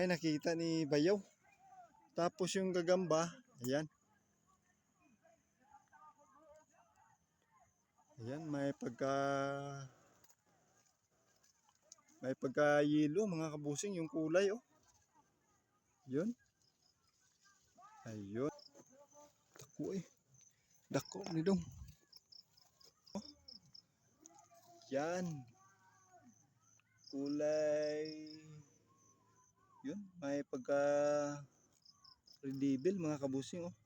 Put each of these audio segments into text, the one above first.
Ay nakita ni Bayaw. Tapos yung gagamba, ayan. Ayan, may pagka may pagka yelo mga kabusing yung kulay oh. Yun. Ayun. Dako eh. Dako ni dong. Oh. Yan. Kulay yun, may pagka redibble mga kabusing oh.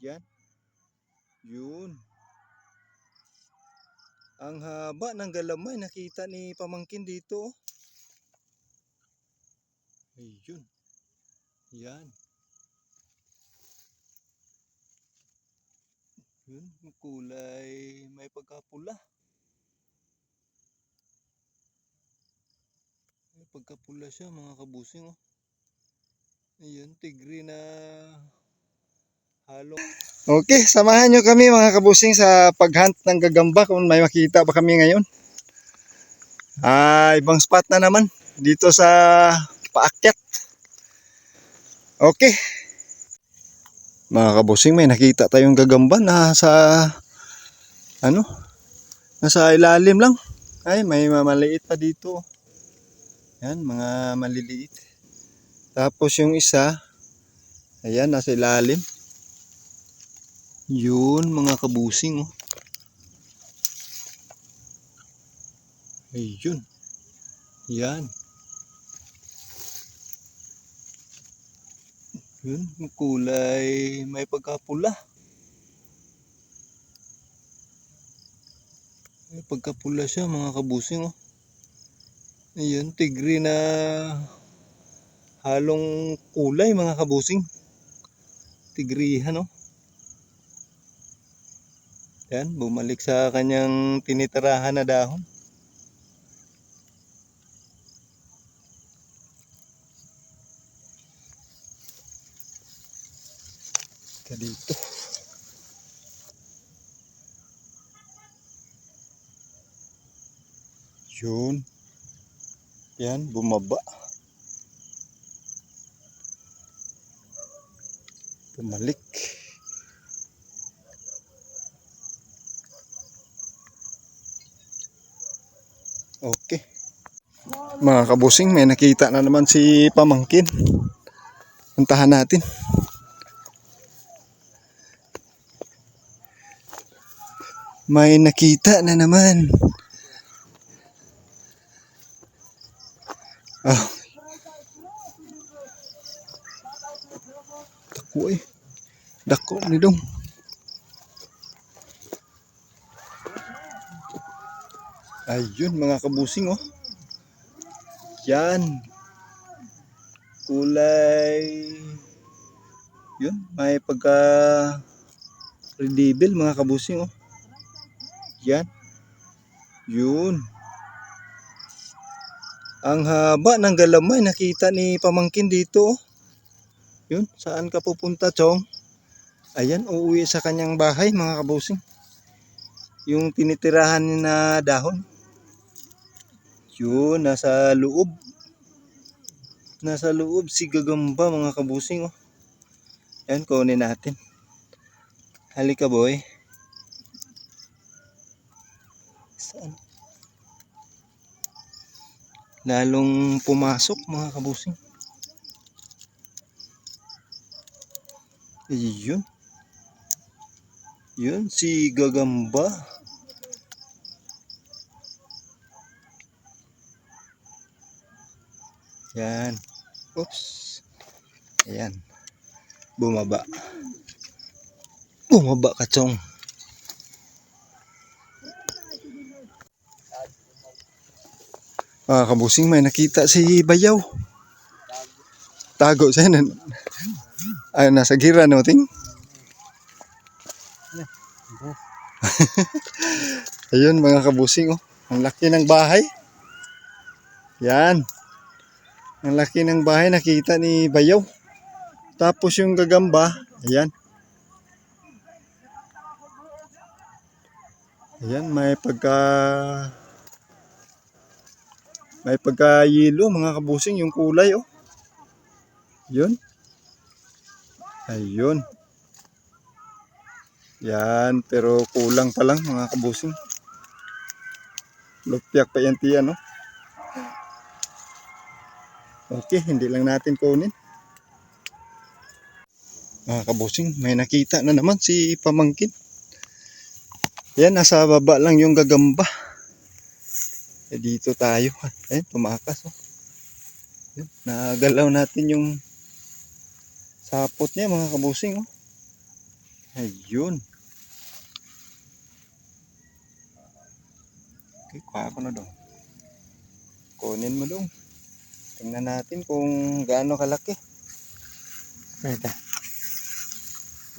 Yan. Yun. Ang haba ng galamay nakita ni pamangkin dito oh. Ayun. Yan. Yun, kulay may pagkapula. Pagkapula siya mga kabusing oh. Ayun, tigre na halong. Okay, samahan nyo kami mga kabusing sa paghunt ng gagamba kung may makita pa kami ngayon. Ah, ibang spot na naman dito sa paakyat. Okay. Mga kabusing, may nakita tayong gagamba na sa ano? Nasa ilalim lang. Ay, may mamaliit pa dito. Yan, mga maliliit. Tapos yung isa, ayan, nasa ilalim. Yun, mga kabusing, oh. Ayun. Yan. Yun, kulay may pagkapula. May pagkapula siya, mga kabusing, oh. Ayun, tigre na halong kulay, mga kabusing. Tigrihan, oh. Yan, bumalik sa kanyang tinitirahan na dahon. Ka dito. Yun. Yan, bumaba. Bumalik. Okay. Mga kabusing, may nakita na naman si Pamangkin. Puntahan natin. May nakita na naman. Ah. Dako eh. Dako ni dong. Ayun mga kabusing oh. Yan. Kulay. Yun, may pagka redibble mga kabusing oh. Yan. Yun. Ang haba ng galamay nakita ni pamangkin dito oh. Yun, saan ka pupunta, Chong? Ayan, uuwi sa kanyang bahay mga kabusing. Yung tinitirahan niya na dahon. Yun, nasa loob. Nasa loob si gagamba mga kabusing oh. Yan, kunin natin. Halika boy. Lalong pumasok mga kabusing. Yun. Yun, si gagamba. Yan. Oops. Ayan. Bumaba. Bumaba ka, Mga kabusing, may nakita si Bayaw. Tago siya. Nan ay, nasa gira no, ting? Ayun, mga kabusing, oh. Ang laki ng bahay. Yan. Ang laki ng bahay nakita ni Bayaw. Tapos yung gagamba, ayan. Ayan, may pagka may pagka yelo mga kabusing yung kulay oh. Yun. Ayun. Yan, pero kulang pa lang mga kabusing. Lupyak pa yan tiyan, no? Okay, hindi lang natin kunin. Mga kabusing, may nakita na naman si Pamangkin. Yan, nasa baba lang yung gagamba. Eh, dito tayo. Ayun, tumakas. Oh. Yun, nagalaw natin yung sapot niya mga kabusing. Oh. Ayun. Okay, kuha ko na dong. Kunin mo dong. Tingnan natin kung gaano kalaki. Ito.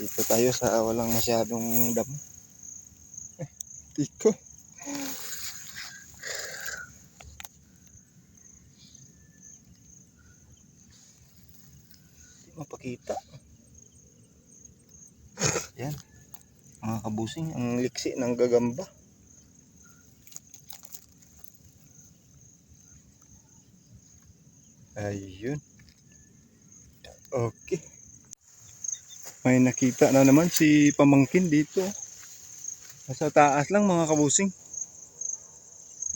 Dito tayo sa walang masyadong damo. Eh, tiko. Mapakita. Yan. Mga kabusing, ang liksi ng gagamba. Ayun. Okay. May nakita na naman si pamangkin dito. Nasa taas lang mga kabusing.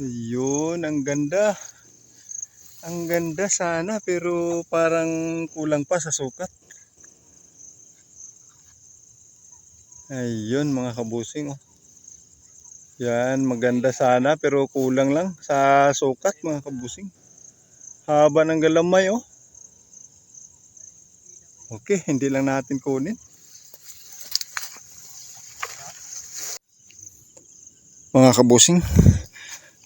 Ayun, ang ganda. Ang ganda sana pero parang kulang pa sa sukat. Ayun mga kabusing. Oh. Yan, maganda sana pero kulang lang sa sukat mga kabusing. Haba ng galamay oh. Okay, hindi lang natin kunin. Mga kabusing,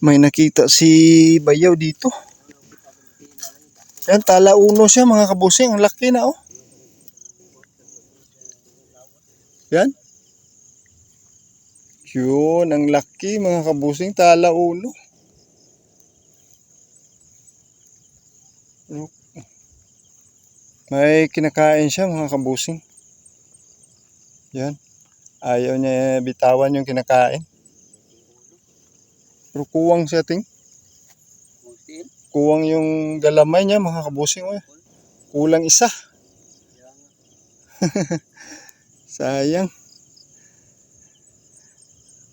may nakita si Bayaw dito. Yan, tala uno siya mga kabusing. Ang laki na oh. Yan. Yun, ang laki mga kabusing. Tala uno. May kinakain siya mga kabusing. Yan. Ayaw niya bitawan yung kinakain. Pero kuwang siya ting. Kuwang yung galamay niya mga kabusing. Oh. Kulang isa. Sayang.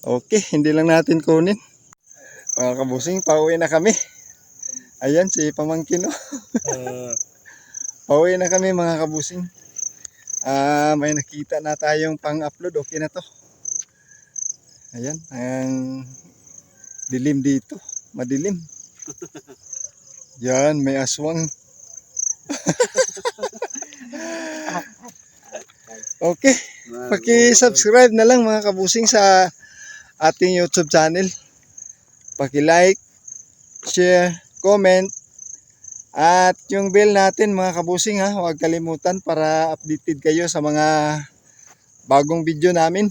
Okay, hindi lang natin kunin. Mga kabusing, pauwi na kami. Ayan si pamangkin. Oh. Pauwi na kami mga kabusing. Ah, may nakita na tayong pang-upload. Okay na to. Ayan, ang dilim dito. Madilim. Yan, may aswang. okay, paki-subscribe na lang mga kabusing sa ating YouTube channel. Paki-like, share, comment, at yung bell natin mga kabusing ha, huwag kalimutan para updated kayo sa mga bagong video namin.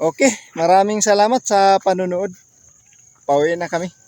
Okay, maraming salamat sa panonood. Pauwi na kami.